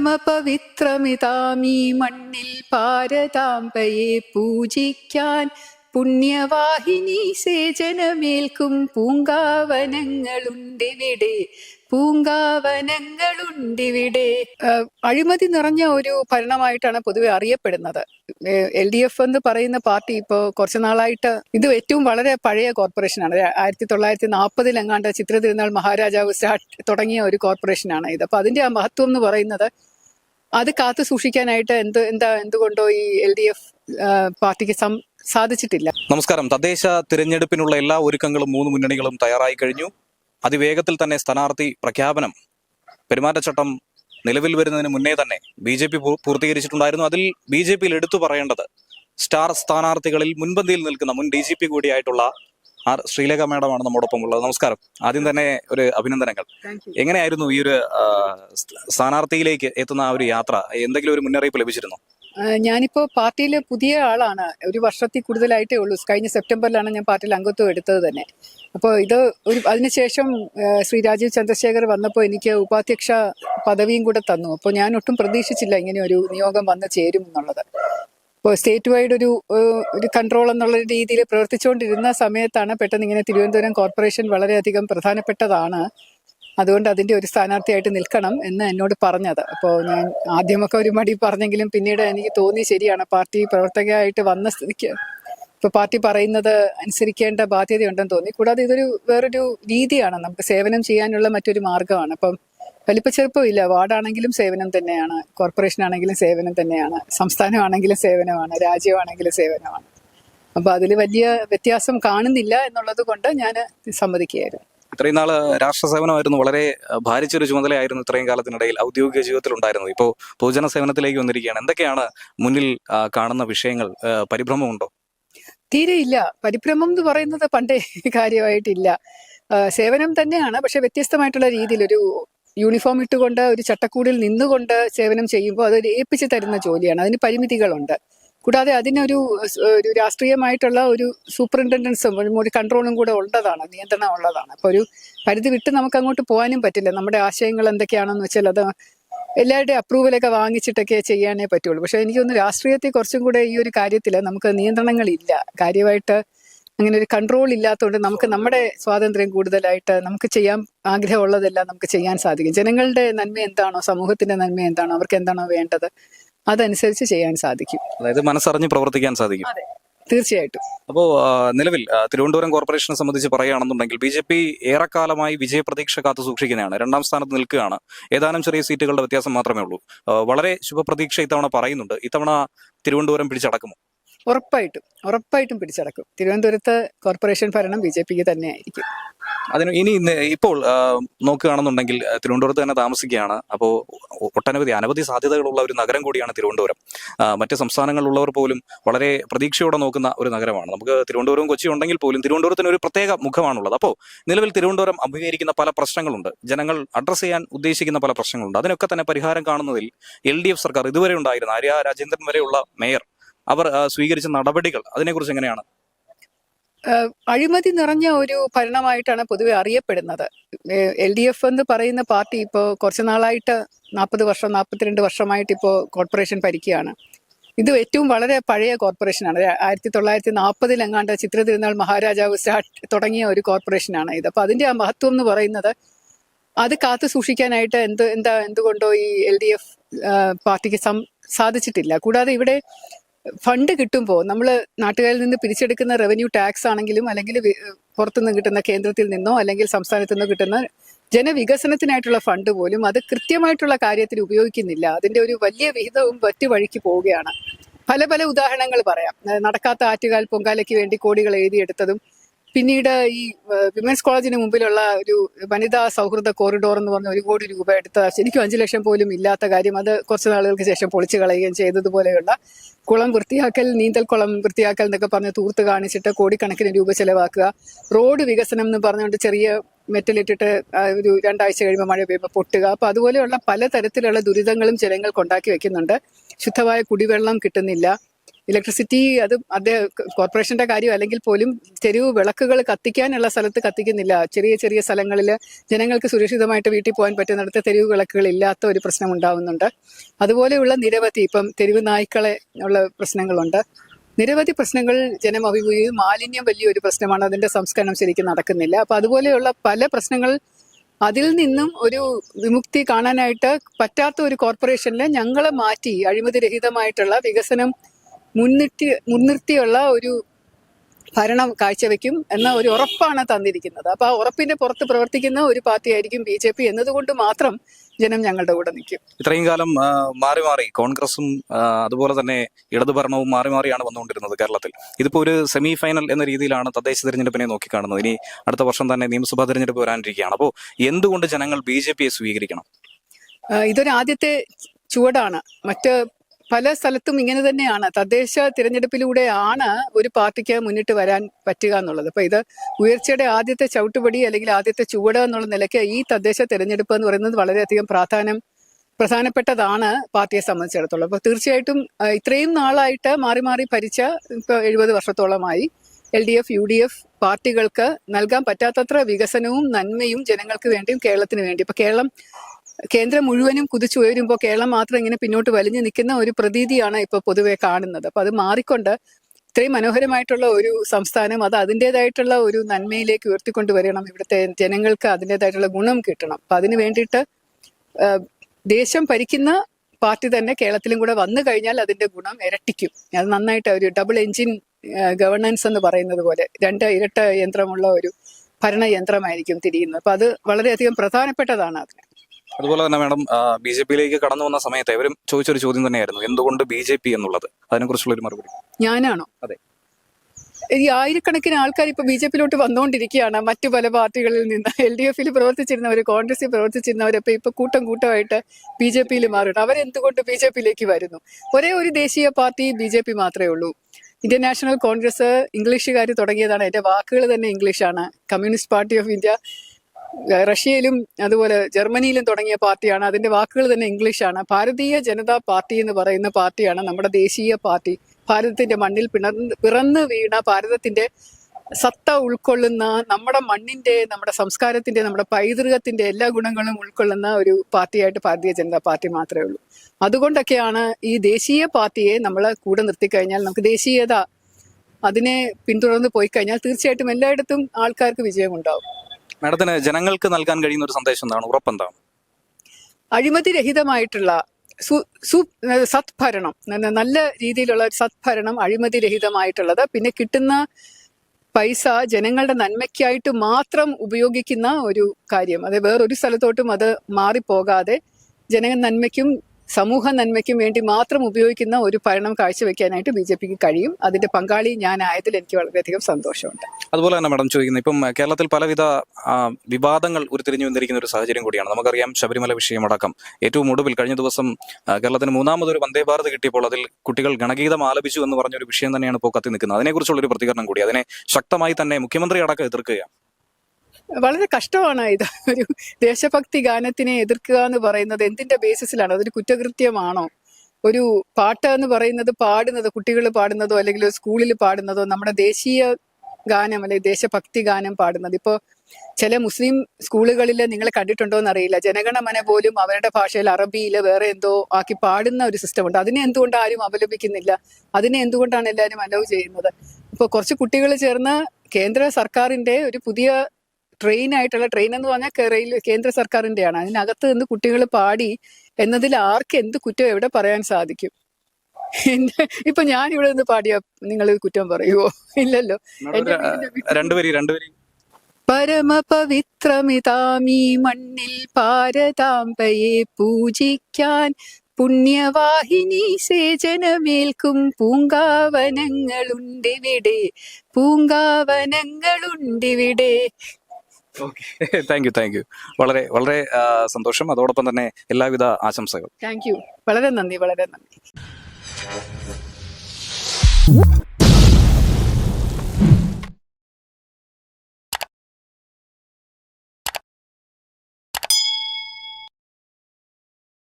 പരമപവിത്രമിതാമീ മണ്ണിൽ പാരതാമ്പയെ പൂജിക്കാൻ പുണ്യവാഹിനി സേചനമേൽക്കും പൂങ്കാവനങ്ങളുണ്ടിവിടെ പൂങ്കാവനങ്ങളുണ്ടിവിടെ. അഴിമതി നിറഞ്ഞ ഒരു ഭരണമായിട്ടാണ് പൊതുവെ അറിയപ്പെടുന്നത്. എൽ ഡി എഫ് എന്ന് പറയുന്ന പാർട്ടി ഇപ്പോൾ കുറച്ചു നാളായിട്ട് ഇത് ഏറ്റവും വളരെ പഴയ കോർപ്പറേഷനാണ്. ആയിരത്തി തൊള്ളായിരത്തി നാൽപ്പതിൽ എങ്ങാണ്ട് ചിത്ര തിരുനാൾ മഹാരാജാവ് സ്റ്റാർട്ട് തുടങ്ങിയ ഒരു കോർപ്പറേഷനാണ് ഇത്. അപ്പൊ അതിന്റെ ആ മഹത്വം എന്ന് പറയുന്നത് അത് കാത്തു സൂക്ഷിക്കാനായിട്ട് എന്ത് എന്താ എന്തുകൊണ്ടോ ഈ എൽ ഡി എഫ് പാർട്ടിക്ക് സാധിച്ചിട്ടില്ല. നമസ്കാരം. തദ്ദേശ തിരഞ്ഞെടുപ്പിനുള്ള എല്ലാ ഒരുക്കങ്ങളും മൂന്ന് മുന്നണികളും തയ്യാറായി കഴിഞ്ഞു. അതിവേഗത്തിൽ തന്നെ സ്ഥാനാർത്ഥി പ്രഖ്യാപനം. പെരുമാറ്റച്ചട്ടം നിലവിൽ വരുന്നതിന് മുന്നേ തന്നെ ബി ജെ പി പൂർത്തീകരിച്ചിട്ടുണ്ടായിരുന്നു. അതിൽ ബി ജെ പിയിൽ എടുത്തു പറയേണ്ടത് സ്റ്റാർ സ്ഥാനാർത്ഥികളിൽ മുൻപന്തിയിൽ നിൽക്കുന്ന മുൻ ഡി ജി പി കൂടിയായിട്ടുള്ള ആർ ശ്രീലേഖ മാഡമാണ് നമ്മോടൊപ്പം ഉള്ളത്. നമസ്കാരം. ആദ്യം തന്നെ ഒരു അഭിനന്ദനങ്ങൾ. എങ്ങനെയായിരുന്നു ഈ ഒരു സ്ഥാനാർത്ഥിയിലേക്ക് എത്തുന്ന ആ ഒരു യാത്ര? എന്തെങ്കിലും ഒരു മുന്നറിയിപ്പ് ലഭിച്ചിരുന്നു? ഞാനിപ്പോൾ ഞാനിപ്പോ പാർട്ടിയിൽ പുതിയ ആളാണ്. ഒരു വർഷത്തിൽ കൂടുതലായിട്ടേ ഉള്ളൂ. കഴിഞ്ഞ സെപ്റ്റംബറിലാണ് ഞാൻ പാർട്ടിയിൽ അംഗത്വം എടുത്തത് തന്നെ. അപ്പോൾ ഇത് ഒരു അതിനുശേഷം ശ്രീ രാജീവ് ചന്ദ്രശേഖർ വന്നപ്പോൾ എനിക്ക് ഉപാധ്യക്ഷ പദവിയും കൂടെ തന്നു. അപ്പോൾ ഞാൻ ഒട്ടും പ്രതീക്ഷിച്ചില്ല ഇങ്ങനെ ഒരു നിയോഗം വന്ന് ചേരും എന്നുള്ളത്. സ്റ്റേറ്റ് വൈഡ് ഒരു ഒരു കൺട്രോൾ എന്നുള്ള രീതിയിൽ പ്രവർത്തിച്ചുകൊണ്ടിരുന്ന സമയത്താണ് പെട്ടെന്ന് ഇങ്ങനെ തിരുവനന്തപുരം കോർപ്പറേഷൻ വളരെയധികം പ്രധാനപ്പെട്ടതാണ്. അതുകൊണ്ട് അതിന്റെ ഒരു സ്ഥാനാർത്ഥിയായിട്ട് നിൽക്കണം എന്ന് എന്നോട് പറഞ്ഞത്. അപ്പോൾ ഞാൻ ആദ്യമൊക്കെ ഒരു മടി പറഞ്ഞെങ്കിലും പിന്നീട് എനിക്ക് തോന്നി ശരിയാണ്. പാർട്ടി പ്രവർത്തകയായിട്ട് വന്ന സ്ഥിതിക്ക് ഇപ്പോൾ പാർട്ടി പറയുന്നത് അനുസരിക്കേണ്ട ബാധ്യതയുണ്ടെന്ന് തോന്നി. കൂടാതെ ഇതൊരു വേറൊരു രീതിയാണ്. നമുക്ക് സേവനം ചെയ്യാനുള്ള മറ്റൊരു മാർഗമാണ്. അപ്പം വലിപ്പച്ചെറുപ്പമില്ല വാർഡാണെങ്കിലും സേവനം തന്നെയാണ്. കോർപ്പറേഷൻ ആണെങ്കിലും സേവനം തന്നെയാണ്. സംസ്ഥാനമാണെങ്കിലും സേവനമാണ്. രാജ്യമാണെങ്കിലും സേവനമാണ്. അപ്പൊ അതിൽ വലിയ വ്യത്യാസം കാണുന്നില്ല എന്നുള്ളത് കൊണ്ട് ഞാൻ സമ്മതിക്കുകയായിരുന്നു. ഇത്രയും നാൾ രാഷ്ട്ര സേവനമായിരുന്നു. വളരെ ഭാരിച്ചൊരു ചുമതലയായിരുന്നു ഇത്രയും കാലത്തിനിടയിൽ ഔദ്യോഗിക ജീവിതത്തിൽ ഉണ്ടായിരുന്നു ഇപ്പോൾ പൊതുജന സേവനത്തിലേക്ക് വന്നിരിക്കുകയാണ്. എന്തൊക്കെയാണ് മുന്നിൽ കാണുന്ന വിഷയങ്ങൾ? പരിഭ്രമമുണ്ടോ? തീരെ ഇല്ല. പരിഭ്രമം എന്ന് പറയുന്നത് പണ്ടേ കാര്യമായിട്ടില്ല. സേവനം തന്നെയാണ്. പക്ഷെ വ്യത്യസ്തമായിട്ടുള്ള രീതിയിൽ ഒരു യൂണിഫോം ഇട്ടുകൊണ്ട് ഒരു ചട്ടക്കൂടിൽ നിന്നുകൊണ്ട് സേവനം ചെയ്യുമ്പോൾ അത് ഏൽപ്പിച്ച് തരുന്ന ജോലിയാണ്. അതിന് പരിമിതികളുണ്ട്. കൂടാതെ അതിനൊരു ഒരു രാഷ്ട്രീയമായിട്ടുള്ള ഒരു സൂപ്രിന്റൻഡൻസും ഒരു കൺട്രോളും കൂടെ ഉള്ളതാണ് നിയന്ത്രണം ഉള്ളതാണ്. അപ്പോൾ ഒരു പരിധി വിട്ട് നമുക്ക് അങ്ങോട്ട് പോകാനും പറ്റില്ല. നമ്മുടെ ആശയങ്ങൾ എന്തൊക്കെയാണെന്ന് വെച്ചാൽ അത് എല്ലാവരുടെയും അപ്രൂവലൊക്കെ വാങ്ങിച്ചിട്ടൊക്കെ ചെയ്യാനേ പറ്റുള്ളൂ. പക്ഷേ എനിക്കൊന്ന് രാഷ്ട്രീയത്തെ കുറച്ചും കൂടെ ഈ ഒരു കാര്യത്തിൽ നമുക്ക് നിയന്ത്രണങ്ങളില്ല. കാര്യമായിട്ട് അങ്ങനെ ഒരു കൺട്രോൾ ഇല്ലാത്തതുകൊണ്ട് നമുക്ക് നമ്മുടെ സ്വാതന്ത്ര്യം കൂടുതലായിട്ട് നമുക്ക് ചെയ്യാൻ ആഗ്രഹമുള്ളതെല്ലാം നമുക്ക് ചെയ്യാൻ സാധിക്കും. ജനങ്ങളുടെ നന്മ എന്താണോ സമൂഹത്തിന്റെ നന്മ എന്താണോ അവർക്ക് എന്താണോ വേണ്ടത് അതനുസരിച്ച് ചെയ്യാൻ സാധിക്കും. അതായത് മനസ്സറിഞ്ഞ് പ്രവർത്തിക്കാൻ സാധിക്കും. തീർച്ചയായിട്ടും. അപ്പോൾ നിലവിൽ തിരുവനന്തപുരം കോർപ്പറേഷനെ സംബന്ധിച്ച് പറയുകയാണെന്നുണ്ടെങ്കിൽ ബി ജെ പി ഏറെക്കാലമായി വിജയപ്രതീക്ഷ കാത്തു സൂക്ഷിക്കുന്നതാണ്. രണ്ടാം സ്ഥാനത്ത് നിൽക്കുകയാണ്. ഏതാനും ചെറിയ സീറ്റുകളുടെ വ്യത്യാസം മാത്രമേ ഉള്ളൂ. വളരെ ശുഭപ്രതീക്ഷ ഇത്തവണ പറയുന്നുണ്ട്. ഇത്തവണ തിരുവനന്തപുരം പിടിച്ചടക്കുമോ? ഉറപ്പായിട്ടും ഉറപ്പായിട്ടും പിടിച്ചടക്കും. തിരുവനന്തപുരത്ത് കോർപ്പറേഷൻ ഭരണം ബി ജെ പിക്ക് തന്നെയായിരിക്കും. അതിന് ഇനി ഇപ്പോൾ നോക്കുകയാണെന്നുണ്ടെങ്കിൽ തിരുവനന്തപുരത്ത് തന്നെ താമസിക്കുകയാണ്. അപ്പോൾ ഒട്ടനവധി അനവധി സാധ്യതകളുള്ള ഒരു നഗരം കൂടിയാണ് തിരുവനന്തപുരം. മറ്റ് സംസ്ഥാനങ്ങളിലുള്ളവർ പോലും വളരെ പ്രതീക്ഷയോടെ നോക്കുന്ന ഒരു നഗരമാണ്. നമുക്ക് തിരുവനന്തപുരവും കൊച്ചി ഉണ്ടെങ്കിൽ പോലും തിരുവനന്തപുരത്തിന് ഒരു പ്രത്യേക മുഖമാണുള്ളത്. അപ്പോൾ നിലവിൽ തിരുവനന്തപുരം അഭിമുഖീകരിക്കുന്ന പല പ്രശ്നങ്ങളുണ്ട്. ജനങ്ങൾ അഡ്രസ്സ് ചെയ്യാൻ ഉദ്ദേശിക്കുന്ന പല പ്രശ്നങ്ങളുണ്ട്. അതിനൊക്കെ തന്നെ പരിഹാരം കാണുന്നതിൽ എൽ സർക്കാർ ഇതുവരെ ഉണ്ടായിരുന്ന ആര്യ രാജേന്ദ്രൻ വരെയുള്ള മേയർ അവർ സ്വീകരിച്ച നടപടികൾ അതിനെക്കുറിച്ച് എങ്ങനെയാണ്? അഴിമതി നിറഞ്ഞ ഒരു ഭരണമായിട്ടാണ് പൊതുവെ അറിയപ്പെടുന്നത്. എൽ ഡി എഫ് എന്ന് പറയുന്ന പാർട്ടി ഇപ്പോൾ കുറച്ച് നാളായിട്ട് നാൽപ്പത് വർഷം നാൽപ്പത്തിരണ്ട് വർഷമായിട്ട് ഇപ്പോൾ കോർപ്പറേഷൻ ഭരിക്കുകയാണ്. ഇത് ഏറ്റവും വളരെ പഴയ കോർപ്പറേഷനാണ്. ആയിരത്തി തൊള്ളായിരത്തി നാൽപ്പതിലെങ്ങാണ്ട് ചിത്ര തിരുനാൾ മഹാരാജാവ് സ്റ്റാർട്ട് തുടങ്ങിയ ഒരു കോർപ്പറേഷനാണ് ഇത്. അപ്പോൾ അതിന്റെ ആ മഹത്വം എന്ന് പറയുന്നത് അത് കാത്തു സൂക്ഷിക്കാനായിട്ട് എന്ത് എന്താ എന്തുകൊണ്ടോ ഈ എൽ ഡി എഫ് പാർട്ടിക്ക് സാധിച്ചിട്ടില്ല. കൂടാതെ ഇവിടെ ഫണ്ട് കിട്ടുമ്പോൾ നമ്മൾ നാട്ടുകാരിൽ നിന്ന് പിരിച്ചെടുക്കുന്ന റവന്യൂ ടാക്സ് ആണെങ്കിലും അല്ലെങ്കിൽ പുറത്തുനിന്ന് കിട്ടുന്ന കേന്ദ്രത്തിൽ നിന്നോ അല്ലെങ്കിൽ സംസ്ഥാനത്തു നിന്നോ കിട്ടുന്ന ജനവികസനത്തിനായിട്ടുള്ള ഫണ്ട് പോലും അത് കൃത്യമായിട്ടുള്ള കാര്യത്തിൽ ഉപയോഗിക്കുന്നില്ല. അതിന്റെ ഒരു വലിയ വിഹിതവും മറ്റു വഴിക്ക് പോവുകയാണ്. പല പല ഉദാഹരണങ്ങൾ പറയാം. നടക്കാത്ത ആറ്റുകാൽ പൊങ്കാലയ്ക്ക് വേണ്ടി കോടികൾ എഴുതിയെടുത്തതും പിന്നീട് ഈ വിമൻസ് കോളേജിന് മുമ്പിലുള്ള ഒരു വനിതാ സൗഹൃദ കോറിഡോർ എന്ന് പറഞ്ഞ ഒരു കോടി രൂപ എടുത്ത ശരിക്കും അഞ്ചു ലക്ഷം പോലും ഇല്ലാത്ത കാര്യം അത് കുറച്ച് നാളുകൾക്ക് ശേഷം പൊളിച്ചു കളയുകയും ചെയ്തതുപോലെയുള്ള കുളം വൃത്തിയാക്കൽ നീന്തൽ കുളം വൃത്തിയാക്കൽ എന്നൊക്കെ പറഞ്ഞ് തൂർത്ത് കാണിച്ചിട്ട് കോടിക്കണക്കിന് രൂപ ചെലവാക്കുക. റോഡ് വികസനം എന്ന് പറഞ്ഞുകൊണ്ട് ചെറിയ മെറ്റലിട്ടിട്ട് ഒരു രണ്ടാഴ്ച കഴിയുമ്പോൾ മഴ പെയ്യുമ്പോൾ പൊട്ടുക. അപ്പൊ അതുപോലെയുള്ള പലതരത്തിലുള്ള ദുരിതങ്ങളും ജനങ്ങൾക്ക് ഉണ്ടാക്കി വെക്കുന്നുണ്ട്. ശുദ്ധമായ കുടിവെള്ളം കിട്ടുന്നില്ല. ഇലക്ട്രിസിറ്റി അത് അദ്ദേഹം കോർപ്പറേഷന്റെ കാര്യം അല്ലെങ്കിൽ പോലും തെരുവ് വിളക്കുകൾ കത്തിക്കാനുള്ള സ്ഥലത്ത് കത്തിക്കുന്നില്ല. ചെറിയ ചെറിയ സ്ഥലങ്ങളിൽ ജനങ്ങൾക്ക് സുരക്ഷിതമായിട്ട് വീട്ടിൽ പോകാൻ പറ്റുന്നിടത്ത് തെരുവ് വിളക്കുകൾ ഇല്ലാത്ത ഒരു പ്രശ്നം ഉണ്ടാവുന്നുണ്ട്. അതുപോലെയുള്ള നിരവധി ഇപ്പം തെരുവ് നായ്ക്കളെ ഉള്ള പ്രശ്നങ്ങളുണ്ട്. നിരവധി പ്രശ്നങ്ങൾ ജനം അഭിമുഖീകരിക്കും മാലിന്യം വലിയൊരു പ്രശ്നമാണ്. അതിന്റെ സംസ്കരണം ശരിക്കും നടക്കുന്നില്ല. അപ്പൊ അതുപോലെയുള്ള പല പ്രശ്നങ്ങൾ അതിൽ നിന്നും ഒരു വിമുക്തി കാണാനായിട്ട് പറ്റാത്ത ഒരു കോർപ്പറേഷനിൽ ഞങ്ങളെ മാറ്റി അഴിമതി രഹിതമായിട്ടുള്ള വികസനം മുൻനിർത്തി മുൻനിർത്തിയുള്ള ഒരു ഭരണം കാഴ്ചവെക്കും എന്ന ഒരു ഉറപ്പാണ് തന്നിരിക്കുന്നത്. അപ്പൊ ആ ഉറപ്പിന്റെ പുറത്ത് പ്രവർത്തിക്കുന്ന ഒരു പാർട്ടിയായിരിക്കും ബി ജെ പി എന്നതുകൊണ്ട് മാത്രം ജനം ഞങ്ങളുടെ കൂടെ നിൽക്കും. ഇത്രയും കാലം മാറി മാറി കോൺഗ്രസും അതുപോലെ തന്നെ ഇടതു ഭരണവും മാറി മാറിയാണ് വന്നുകൊണ്ടിരുന്നത് കേരളത്തിൽ. ഇതിപ്പോ ഒരു സെമി ഫൈനൽ എന്ന രീതിയിലാണ് തദ്ദേശ തെരഞ്ഞെടുപ്പിനെ നോക്കിക്കാണുന്നത്. ഇനി അടുത്ത വർഷം തന്നെ നിയമസഭാ തെരഞ്ഞെടുപ്പ് വരാനിരിക്കുകയാണ്. അപ്പോൾ എന്തുകൊണ്ട് ജനങ്ങൾ ബി ജെ പിയെ സ്വീകരിക്കണം? ഇതൊരു ആദ്യത്തെ ചുവടാണ്. മറ്റ് പല സ്ഥലത്തും ഇങ്ങനെ തന്നെയാണ്. തദ്ദേശ തിരഞ്ഞെടുപ്പിലൂടെയാണ് ഒരു പാർട്ടിക്ക് മുന്നിട്ട് വരാൻ പറ്റുക എന്നുള്ളത്. അപ്പൊ ഇത് ഉയർച്ചയുടെ ആദ്യത്തെ ചവിട്ടുപടി അല്ലെങ്കിൽ ആദ്യത്തെ ചുവട് എന്നുള്ള നിലയ്ക്ക് ഈ തദ്ദേശ തിരഞ്ഞെടുപ്പ് എന്ന് പറയുന്നത് വളരെയധികം പ്രാധാന്യം പ്രധാനപ്പെട്ടതാണ് പാർട്ടിയെ സംബന്ധിച്ചിടത്തോളം. അപ്പൊ തീർച്ചയായിട്ടും ഇത്രയും നാളായിട്ട് മാറി മാറി ഭരിച്ച ഇപ്പൊ എഴുപത് വർഷത്തോളമായി L D F U D F പാർട്ടികൾക്ക് നൽകാൻ പറ്റാത്തത്ര വികസനവും നന്മയും ജനങ്ങൾക്ക് വേണ്ടിയും കേരളത്തിന് വേണ്ടി. ഇപ്പൊ കേരളം കേന്ദ്രം മുഴുവനും കുതിച്ചുയരുമ്പോൾ കേരളം മാത്രം ഇങ്ങനെ പിന്നോട്ട് വലിഞ്ഞു നിൽക്കുന്ന ഒരു പ്രതീതിയാണ് ഇപ്പൊ പൊതുവെ കാണുന്നത്. അപ്പൊ അത് മാറിക്കൊണ്ട് ഇത്രയും മനോഹരമായിട്ടുള്ള ഒരു സംസ്ഥാനം അത് അതിന്റെതായിട്ടുള്ള ഒരു നന്മയിലേക്ക് ഉയർത്തിക്കൊണ്ട് വരണം. ഇവിടുത്തെ ജനങ്ങൾക്ക് അതിന്റെതായിട്ടുള്ള ഗുണം കിട്ടണം. അപ്പൊ അതിന് വേണ്ടിയിട്ട് ദേശം ഭരിക്കുന്ന പാർട്ടി തന്നെ കേരളത്തിലും കൂടെ വന്നു കഴിഞ്ഞാൽ അതിന്റെ ഗുണം ഇരട്ടിക്കും. അത് നന്നായിട്ട് ഒരു ഡബിൾ എഞ്ചിൻ ഗവർണൻസ് എന്ന് പറയുന്നത് പോലെ രണ്ട് ഇരട്ട യന്ത്രമുള്ള ഒരു ഭരണയന്ത്രമായിരിക്കും തിരിയുന്നത്. അപ്പൊ അത് വളരെയധികം പ്രധാനപ്പെട്ടതാണ് അതിന്. അതുപോലെ തന്നെ മാഡം ബി ജെ പിയിലേക്ക് കടന്നു വന്ന സമയത്ത് ഇവരും ചോദിച്ചൊരു ചോദ്യം തന്നെയായിരുന്നു. എന്തുകൊണ്ട് ബി ജെ പി എന്നുള്ളത്? അതിനെക്കുറിച്ചുള്ള ഒരു മറുപടി. ഞാനാണോ? അതെ. ഈ ആയിരക്കണക്കിന് ആൾക്കാർ ഇപ്പൊ ബി ജെ പിയിലോട്ട് വന്നുകൊണ്ടിരിക്കുകയാണ് മറ്റു പല പാർട്ടികളിൽ നിന്ന്. എൽ ഡി എഫിൽ പ്രവർത്തിച്ചിരുന്നവർ കോൺഗ്രസിൽ പ്രവർത്തിച്ചിരുന്നവരൊക്കെ ഇപ്പൊ കൂട്ടം കൂട്ടമായിട്ട് ബി ജെ പിയിൽ മാറിയിട്ട് അവരെന്തുകൊണ്ട് ബി ജെ പിയിലേക്ക് വരുന്നു? ഒരേ ഒരു ദേശീയ പാർട്ടി ബി ജെ പി മാത്രമേ ഉള്ളൂ. ഇന്ത്യൻ നാഷണൽ കോൺഗ്രസ് ഇംഗ്ലീഷുകാർ തുടങ്ങിയതാണ്. എന്റെ വാക്കുകൾ തന്നെ ഇംഗ്ലീഷാണ്. Communist party of India. റഷ്യയിലും അതുപോലെ ജർമ്മനിയിലും തുടങ്ങിയ പാർട്ടിയാണ്. അതിന്റെ വാക്കുകൾ തന്നെ ഇംഗ്ലീഷാണ്. ഭാരതീയ ജനതാ പാർട്ടി എന്ന് പറയുന്ന പാർട്ടിയാണ് നമ്മുടെ ദേശീയ പാർട്ടി. ഭാരതത്തിന്റെ മണ്ണിൽ പിണർന്ന് പിറന്ന് വീണ ഭാരതത്തിന്റെ സത്ത ഉൾക്കൊള്ളുന്ന നമ്മുടെ മണ്ണിന്റെ നമ്മുടെ സംസ്കാരത്തിന്റെ നമ്മുടെ പൈതൃകത്തിന്റെ എല്ലാ ഗുണങ്ങളും ഉൾക്കൊള്ളുന്ന ഒരു പാർട്ടിയായിട്ട് ഭാരതീയ ജനതാ പാർട്ടി മാത്രമേ ഉള്ളൂ. അതുകൊണ്ടൊക്കെയാണ് ഈ ദേശീയ പാർട്ടിയെ നമ്മൾ കൂടെ നിർത്തിക്കഴിഞ്ഞാൽ നമുക്ക് ദേശീയത അതിനെ പിന്തുടർന്ന് പോയി കഴിഞ്ഞാൽ തീർച്ചയായിട്ടും എല്ലായിടത്തും ആൾക്കാർക്ക് വിജയമുണ്ടാവും. മാഡത്തിന് ജനങ്ങൾക്ക് നൽകാൻ കഴിയുന്ന ഒരു സന്ദേശം എന്താണ്? ഉറപ്പെന്താണ്? അഴിമതി രഹിതമായിട്ടുള്ള സു- സു- സത്ഭരണം നല്ല രീതിയിലുള്ള സത്ഭരണം അഴിമതി രഹിതമായിട്ടുള്ളത് പിന്നെ കിട്ടുന്ന പൈസ ജനങ്ങളുടെ നന്മയ്ക്കായിട്ട് മാത്രം ഉപയോഗിക്കുന്ന ഒരു കാര്യം. അത് വേറൊരു സ്ഥലത്തോട്ടും അത് മാറിപ്പോകാതെ ജനങ്ങൾ നന്മയ്ക്കും സമൂഹ നന്മയ്ക്കും വേണ്ടി മാത്രം ഉപയോഗിക്കുന്ന ഒരു ഭരണം കാഴ്ചവെക്കാനായിട്ട് ബി ജെ പിക്ക് കഴിയും. അതിന്റെ പങ്കാളി ഞാനായതിൽ എനിക്ക് വളരെയധികം സന്തോഷമുണ്ട്. അതുപോലെ തന്നെ മാഡം ചോദിക്കുന്നത് ഇപ്പം കേരളത്തിൽ പലവിധ വിവാദങ്ങൾ ഉരുത്തിരിഞ്ഞു വന്നിരിക്കുന്ന ഒരു സാഹചര്യം കൂടിയാണ്. നമുക്കറിയാം ശബരിമല വിഷയമടക്കം ഏറ്റവും ഒടുവിൽ കഴിഞ്ഞ ദിവസം കേരളത്തിന് മൂന്നാമതൊരു വന്ദേ ഭാരത് കിട്ടിയപ്പോൾ അതിൽ കുട്ടികൾ ഗണഗീതം ആലപിച്ചു എന്ന് പറഞ്ഞൊരു വിഷയം തന്നെയാണ് ഇപ്പോൾ കത്തി നിൽക്കുന്നത്. അതിനെക്കുറിച്ചുള്ള ഒരു പ്രതികരണം കൂടി അതിനെ ശക്തമായി തന്നെ മുഖ്യമന്ത്രി അടക്കം എതിർക്കുകയാണ്. വളരെ കഷ്ടമാണ് ഇത്. ഒരു ദേശഭക്തി ഗാനത്തിനെ എതിർക്കുക എന്ന് പറയുന്നത് എന്തിന്റെ ബേസിസിലാണ് അതൊരു കുറ്റകൃത്യമാണോ? ഒരു പാട്ട് എന്ന് പറയുന്നത് പാടുന്നത് കുട്ടികൾ പാടുന്നതോ അല്ലെങ്കിൽ സ്കൂളിൽ പാടുന്നതോ നമ്മുടെ ദേശീയ ഗാനം അല്ലെങ്കിൽ ദേശഭക്തി ഗാനം പാടുന്നത്? ഇപ്പോ ചില മുസ്ലിം സ്കൂളുകളിൽ നിങ്ങൾ കണ്ടിട്ടുണ്ടോ എന്ന് അറിയില്ല ജനഗണമന പോലും അവരുടെ ഭാഷയിൽ അറബിയിൽ വേറെ എന്തോ ആക്കി പാടുന്ന ഒരു സിസ്റ്റം ഉണ്ട്. അതിനെ എന്തുകൊണ്ട് ആരും അപലപിക്കുന്നില്ല അതിനെ എന്തുകൊണ്ടാണ് എല്ലാവരും അലോ ചെയ്യുന്നത്? ഇപ്പൊ കുറച്ച് കുട്ടികൾ ചേർന്ന് കേന്ദ്ര സർക്കാരിന്റെ ഒരു പുതിയ ട്രെയിൻ ആയിട്ടുള്ള ട്രെയിൻ എന്ന് പറഞ്ഞാൽ റെയിൽ കേന്ദ്ര സർക്കാരിന്റെയാണ്. അതിനകത്ത് നിന്ന് കുട്ടികൾ പാടി എന്നതിൽ ആർക്ക് എന്ത് കുറ്റം എവിടെ പറയാൻ സാധിക്കും? എന്റെ ഇപ്പൊ ഞാൻ ഇവിടെ നിന്ന് പാടിയ നിങ്ങൾ കുറ്റം പറയുവോ? ഇല്ലല്ലോ. പരമപവിത്രമിതാമീ മണ്ണിൽ പാരതാംബയെ പൂജിക്കാൻ പുണ്യവാഹിനി സേചനമേൽക്കും പൂങ്കാവനങ്ങളുണ്ടിവിടെ. പൂങ്കാവനങ്ങളുണ്ടിവിടെ. താങ്ക് യു താങ്ക് യു വളരെ വളരെ സന്തോഷം. അതോടൊപ്പം തന്നെ എല്ലാവിധ ആശംസകൾ താങ്ക് യു വളരെ നന്ദി വളരെ നന്ദി.